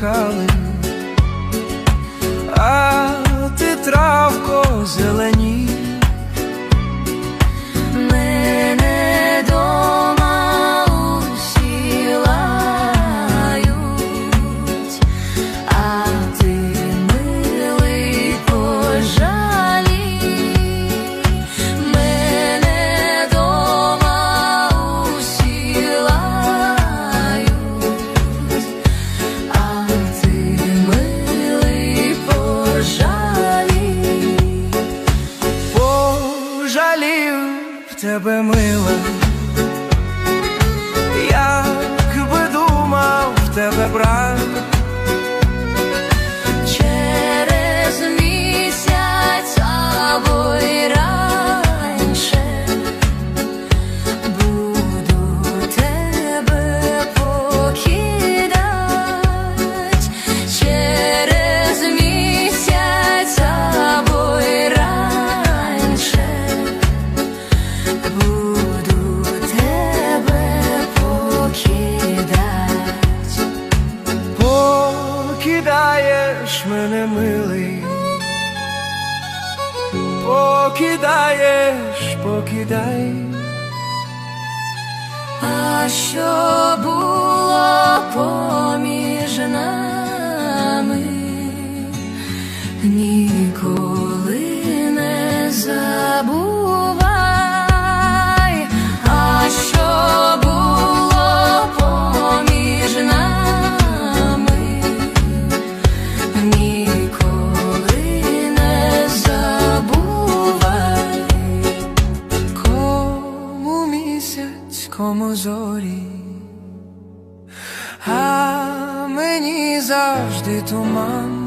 calling. to покидаєш, покидай, а що було поміж нами? небом зорі, а мені завжди туман.